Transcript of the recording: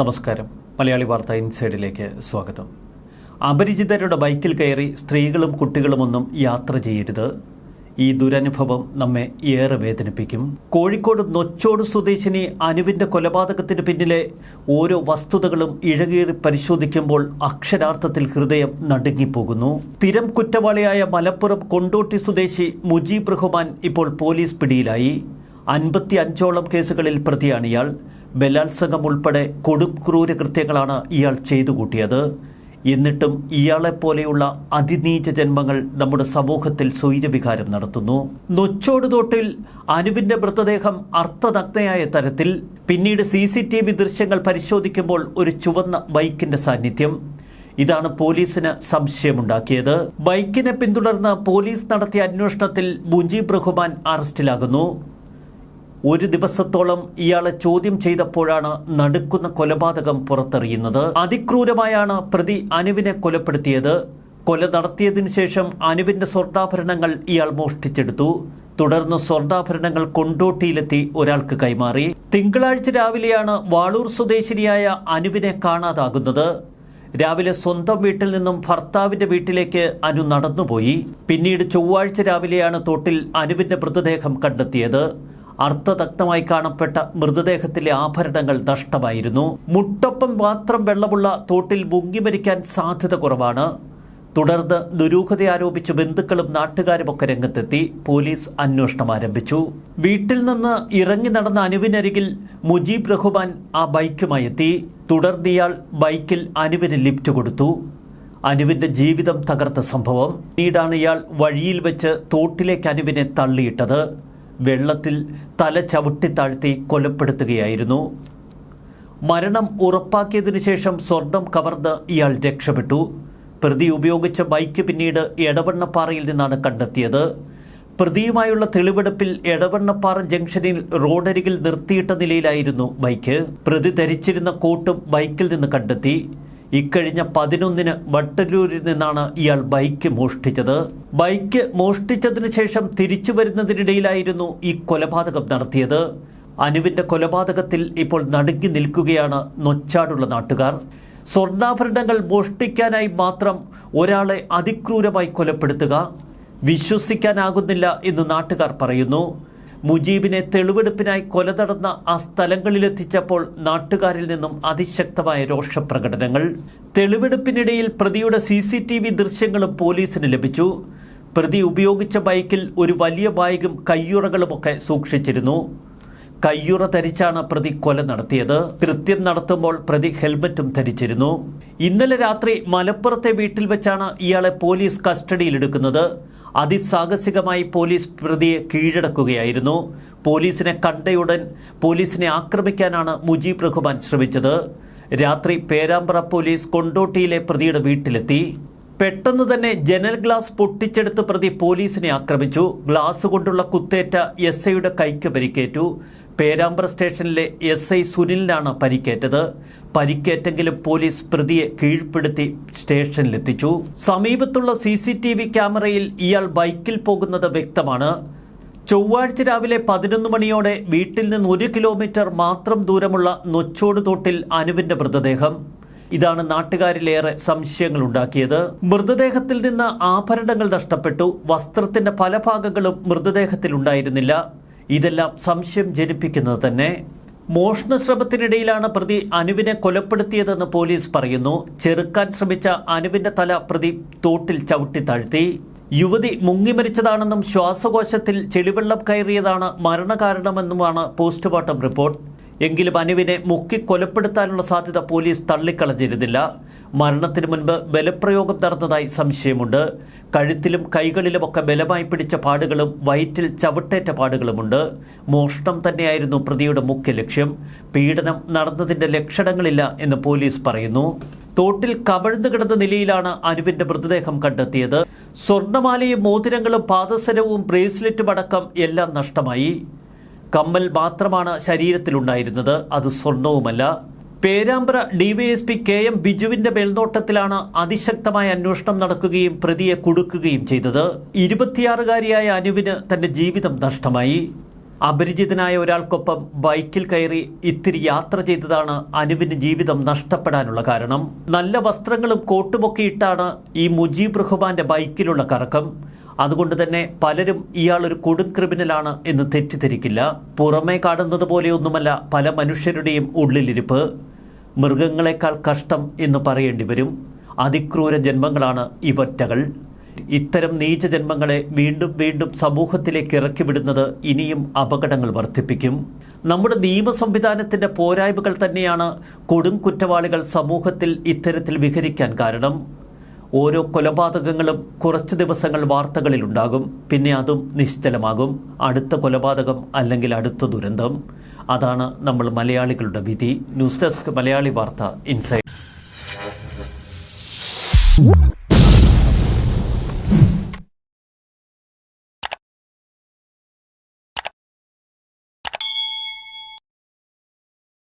നമസ്കാരം. മലയാളി വാർത്ത ഇൻസൈഡിലേക്ക് സ്വാഗതം. അപരിചിതരുടെ ബൈക്കിൽ കയറി സ്ത്രീകളും കുട്ടികളുമൊന്നും യാത്ര ചെയ്യരുത്. ഈ ദുരനുഭവം നമ്മെ ഏറെ വേദനിപ്പിക്കും. കോഴിക്കോട് നൊച്ചോട് സ്വദേശിനി അനുവിന്റെ കൊലപാതകത്തിന് പിന്നിലെ ഓരോ വസ്തുതകളും ഇഴകീറി പരിശോധിക്കുമ്പോൾ അക്ഷരാർത്ഥത്തിൽ ഹൃദയം നടുങ്ങിപ്പോകുന്നു. സ്ഥിരം കുറ്റവാളിയായ മലപ്പുറം കൊണ്ടോട്ടി സ്വദേശി മുജീബ് റഹ്മാൻ ഇപ്പോൾ പോലീസ് പിടിയിലായി. അൻപത്തി അഞ്ചോളം കേസുകളിൽ പ്രതിയാണ് ഇയാൾ. ബലാത്സംഗം ഉൾപ്പെടെ കൊടും ക്രൂര കൃത്യങ്ങളാണ് ഇയാൾ ചെയ്തു കൂട്ടിയത്. എന്നിട്ടും ഇയാളെപ്പോലെയുള്ള അതിനീച ജന്മങ്ങൾ നമ്മുടെ സമൂഹത്തിൽ സ്വൈര്യവികാരം നടത്തുന്നു. നൊച്ചോട് തൊട്ടിൽ അനുവിന്റെ മൃതദേഹം അർത്ഥനഗ്നയായ തരത്തിൽ പിന്നീട് സി സി ടി വി ദൃശ്യങ്ങൾ പരിശോധിക്കുമ്പോൾ ഒരു ചുവന്ന ബൈക്കിന്റെ സാന്നിധ്യം. ഇതാണ് പോലീസിന് സംശയമുണ്ടാക്കിയത്. ബൈക്കിനെ പിന്തുടർന്ന് പോലീസ് നടത്തിയ അന്വേഷണത്തിൽ മുജീബ് റഹ്മാൻ അറസ്റ്റിലാകുന്നു. ഒരു ദിവസത്തോളം ഇയാളെ ചോദ്യം ചെയ്തപ്പോഴാണ് നടുക്കുന്ന കൊലപാതകം പുറത്തറിയുന്നത്. അതിക്രൂരമായാണ് പ്രതി അനുവിനെ കൊലപ്പെടുത്തിയത്. കൊല നടത്തിയതിനു ശേഷം അനുവിന്റെ സ്വർണാഭരണങ്ങൾ ഇയാൾ മോഷ്ടിച്ചെടുത്തു. തുടർന്ന് സ്വർണാഭരണങ്ങൾ കൊണ്ടോട്ടിയിലെത്തി ഒരാൾക്ക് കൈമാറി. തിങ്കളാഴ്ച രാവിലെയാണ് വാളൂർ സ്വദേശിനിയായ അനുവിനെ കാണാതാകുന്നത്. രാവിലെ സ്വന്തം വീട്ടിൽ നിന്നും ഭർത്താവിന്റെ വീട്ടിലേക്ക് അനു നടന്നുപോയി. പിന്നീട് ചൊവ്വാഴ്ച രാവിലെയാണ് തോട്ടിൽ അനുവിന്റെ മൃതദേഹം കണ്ടെത്തിയത്. അർത്ഥദഗ്ധമായി കാണപ്പെട്ട മൃതദേഹത്തിലെ ആഭരണങ്ങൾ നഷ്ടമായിരുന്നു. മുട്ടൊപ്പം മാത്രം വെള്ളമുള്ള തോട്ടിൽ മുങ്ങി മരിക്കാൻ സാധ്യത കുറവാണ്. തുടർന്ന് ദുരൂഹത ആരോപിച്ച് ബന്ധുക്കളും നാട്ടുകാരുമൊക്കെ രംഗത്തെത്തി. പോലീസ് അന്വേഷണം ആരംഭിച്ചു. വീട്ടിൽ നിന്ന് ഇറങ്ങി നടന്ന അനുവിനരികിൽ മുജീബ് റഹ്മാൻ ആ ബൈക്കുമായി എത്തി. തുടർന്ന് ഇയാൾ ബൈക്കിൽ അനുവിന് ലിഫ്റ്റ് കൊടുത്തു. അനുവിന്റെ ജീവിതം തകർത്ത സംഭവം. പിന്നീടാണ് ഇയാൾ വഴിയിൽ വെച്ച് തോട്ടിലേക്ക് അനുവിനെ തള്ളിയിട്ടത്. വെള്ളത്തിൽ തല ചവിട്ടി താഴ്ത്തി കൊലപ്പെടുത്തുകയായിരുന്നു. മരണം ഉറപ്പാക്കിയതിനു ശേഷം സ്വർണം കവർന്ന് ഇയാൾ രക്ഷപ്പെട്ടു. പ്രതി ഉപയോഗിച്ച ബൈക്ക് പിന്നീട് എടവണ്ണപ്പാറയിൽ നിന്നാണ് കണ്ടെത്തിയത്. പ്രതിയുമായുള്ള തെളിവെടുപ്പിൽ എടവണ്ണപ്പാറ ജംഗ്ഷനിൽ റോഡരികിൽ നിർത്തിയിട്ട നിലയിലായിരുന്നു ബൈക്ക്. പ്രതി ധരിച്ചിരുന്ന കോട്ടും ബൈക്കിൽ നിന്ന് കണ്ടെത്തി. ഇക്കഴിഞ്ഞ പതിനൊന്നിന് വട്ടലൂരിൽ നിന്നാണ് ഇയാൾ ബൈക്ക് മോഷ്ടിച്ചത്. ബൈക്ക് മോഷ്ടിച്ചതിന് ശേഷം തിരിച്ചു വരുന്നതിനിടയിലായിരുന്നു ഈ കൊലപാതകം നടത്തിയത്. അനുവിന്റെ കൊലപാതകത്തിൽ ഇപ്പോൾ നടുങ്ങി നിൽക്കുകയാണ് നൊച്ചാടുള്ള നാട്ടുകാർ. സ്വർണാഭരണങ്ങൾ മോഷ്ടിക്കാനായി മാത്രം ഒരാളെ അതിക്രൂരമായി കൊലപ്പെടുത്തുക വിശ്വസിക്കാനാകുന്നില്ല എന്ന് നാട്ടുകാർ പറയുന്നു. മുജീബിനെ തെളിവെടുപ്പിനായി കൊല നടന്ന ആ സ്ഥലങ്ങളിലെത്തിച്ചപ്പോൾ നാട്ടുകാരിൽ നിന്നും അതിശക്തമായ രോഷപ്രകടനങ്ങൾ. തെളിവെടുപ്പിനിടയിൽ പ്രതിയുടെ സി സി ടി വി ദൃശ്യങ്ങളും പോലീസിന് ലഭിച്ചു. പ്രതി ഉപയോഗിച്ച ബൈക്കിൽ ഒരു വലിയ ബാഗും കയ്യുറകളുമൊക്കെ സൂക്ഷിച്ചിരുന്നു. കയ്യുറ ധരിച്ചാണ് പ്രതി കൊല നടത്തിയത്. കൃത്യം നടത്തുമ്പോൾ പ്രതി ഹെൽമറ്റും ധരിച്ചിരുന്നു. ഇന്നലെ രാത്രി മലപ്പുറത്തെ വീട്ടിൽ വെച്ചാണ് ഇയാളെ പോലീസ് കസ്റ്റഡിയിലെടുക്കുന്നത് അതിസാഹസികമായി പോലീസ് പ്രതിയെ കീഴടക്കുകയായിരുന്നു. പോലീസിനെ കണ്ടയുടൻ പോലീസിനെ ആക്രമിക്കാനാണ് മുജീബ് റഹ്മാൻ ശ്രമിച്ചത്. രാത്രി പേരാമ്പ്ര പോലീസ് കൊണ്ടോട്ടിയിലെ പ്രതിയുടെ വീട്ടിലെത്തി. പെട്ടെന്ന് തന്നെ ജനൽ ഗ്ലാസ് പൊട്ടിച്ചെടുത്ത് പ്രതി പോലീസിനെ ആക്രമിച്ചു. ഗ്ലാസ് കൊണ്ടുള്ള കുത്തേറ്റ എസ് ഐയുടെ കൈക്ക് പരിക്കേറ്റു. പേരാമ്പ്ര സ്റ്റേഷനിലെ എസ് ഐ സുനിലിനാണ് പരിക്കേറ്റത്. പരിക്കേറ്റെങ്കിലും പോലീസ് പ്രതിയെ കീഴ്പ്പെടുത്തി സ്റ്റേഷനിലെത്തിച്ചു. സമീപത്തുള്ള സി സി ടി വി ക്യാമറയിൽ ഇയാൾ ബൈക്കിൽ പോകുന്നത് വ്യക്തമാണ്. ചൊവ്വാഴ്ച രാവിലെ പതിനൊന്ന് മണിയോടെ വീട്ടിൽ നിന്ന് ഒരു കിലോമീറ്റർ മാത്രം ദൂരമുള്ള നൊച്ചോട് തോട്ടിൽ അനുവിന്റെ മൃതദേഹം. ഇതാണ് നാട്ടുകാരിലേറെ സംശയങ്ങൾ ഉണ്ടാക്കിയത്. മൃതദേഹത്തിൽ നിന്ന് ആഭരണങ്ങൾ നഷ്ടപ്പെട്ടു. വസ്ത്രത്തിന്റെ പല ഭാഗങ്ങളും മൃതദേഹത്തിൽ ഉണ്ടായിരുന്നില്ല ഇതെല്ലാം സംശയം ജനിപ്പിക്കുന്നത് തന്നെ. മോഷണ ശ്രമത്തിനിടയിലാണ് പ്രതി അനുവിനെ കൊലപ്പെടുത്തിയതെന്ന് പോലീസ് പറയുന്നു. ചെറുക്കാൻ ശ്രമിച്ച അനുവിന്റെ തല പ്രതി തോട്ടിൽ ചവിട്ടി താഴ്ത്തി. യുവതി മുങ്ങിമരിച്ചതാണെന്നും ശ്വാസകോശത്തിൽ ചെളിവെള്ളം കയറിയതാണ് മരണകാരണമെന്നുമാണ് പോസ്റ്റ്മോർട്ടം റിപ്പോർട്ട്. എങ്കിലും അനുവിനെ മുക്കി കൊലപ്പെടുത്താനുള്ള സാധ്യത പോലീസ് തള്ളിക്കളഞ്ഞിരുന്നില്ല. മരണത്തിന് മുൻപ് ബലപ്രയോഗം നടന്നതായി സംശയമുണ്ട്. കഴുത്തിലും കൈകളിലുമൊക്കെ ബലമായി പിടിച്ച പാടുകളും വയറ്റിൽ ചവിട്ടേറ്റ പാടുകളുമുണ്ട്. മോഷണം തന്നെയായിരുന്നു പ്രതിയുടെ മുഖ്യ ലക്ഷ്യം. പീഡനം നടന്നതിന്റെ ലക്ഷണങ്ങളില്ല എന്ന് പോലീസ് പറയുന്നു. തോട്ടിൽ കവിഴ്ന്നു കിടന്ന നിലയിലാണ് അനുവിന്റെ മൃതദേഹം കണ്ടെത്തിയത്. സ്വർണമാലയും മോതിരങ്ങളും പാദസരവും ബ്രേസ്ലെറ്റും അടക്കം എല്ലാം നഷ്ടമായി. കമ്മൽ മാത്രമാണ് ശരീരത്തിലുണ്ടായിരുന്നത്. അത് സ്വർണവുമല്ല. പേരാമ്പ്ര ഡിവൈഎസ്പി കെ എം ബിജുവിന്റെ മേൽനോട്ടത്തിലാണ് അതിശക്തമായ അന്വേഷണം നടക്കുകയും പ്രതിയെ കുടുക്കുകയും ചെയ്തത്. ഇരുപത്തിയാറുകാരിയായ അനുവിന് തന്റെ ജീവിതം നഷ്ടമായി. അപരിചിതനായ ഒരാൾക്കൊപ്പം ബൈക്കിൽ കയറി ഇത്തിരി യാത്ര ചെയ്തതാണ് അനുവിന് ജീവിതം നഷ്ടപ്പെടാനുള്ള കാരണം. നല്ല വസ്ത്രങ്ങളും കോട്ടുമൊക്കെ ഇട്ടാണ് ഈ മുജീബ് റഹ്മാന്റെ ബൈക്കിലുള്ള കറക്കം. അതുകൊണ്ട് തന്നെ പലരും ഇയാൾ ഒരു കൊടും ക്രിമിനലാണ് എന്ന് തെറ്റിദ്ധരിക്കില്ല. പുറമേ കാണുന്നത് പോലെയൊന്നുമല്ല പല മനുഷ്യരുടെയും ഉള്ളിലിരിപ്പ്. മൃഗങ്ങളെക്കാൾ കഷ്ടം എന്ന് പറയേണ്ടി വരും. അതിക്രൂര ജന്മങ്ങളാണ് ഇവറ്റകൾ ഇത്തരം നീച ജന്മങ്ങളെ വീണ്ടും വീണ്ടും സമൂഹത്തിലേക്ക് ഇറക്കി വിടുന്നത് ഇനിയും അപകടങ്ങൾ വർദ്ധിപ്പിക്കും. നമ്മുടെ നിയമ സംവിധാനത്തിന്റെ പോരായ്മകൾ തന്നെയാണ് കൊടും കുറ്റവാളികൾ സമൂഹത്തിൽ ഇത്തരത്തിൽ വിഹരിക്കാൻ കാരണം. ഓരോ കൊലപാതകങ്ങളും കുറച്ച് ദിവസങ്ങൾ വാർത്തകളിലുണ്ടാകും പിന്നെ അതും നിശ്ചലമാകും. അടുത്ത കൊലപാതകം അല്ലെങ്കിൽ അടുത്ത ദുരന്തം. അതാണ് നമ്മൾ മലയാളികളുടെ വിധി. ന്യൂസ് ഡെസ്ക് മലയാളി വാർത്ത ഇൻസൈഡ്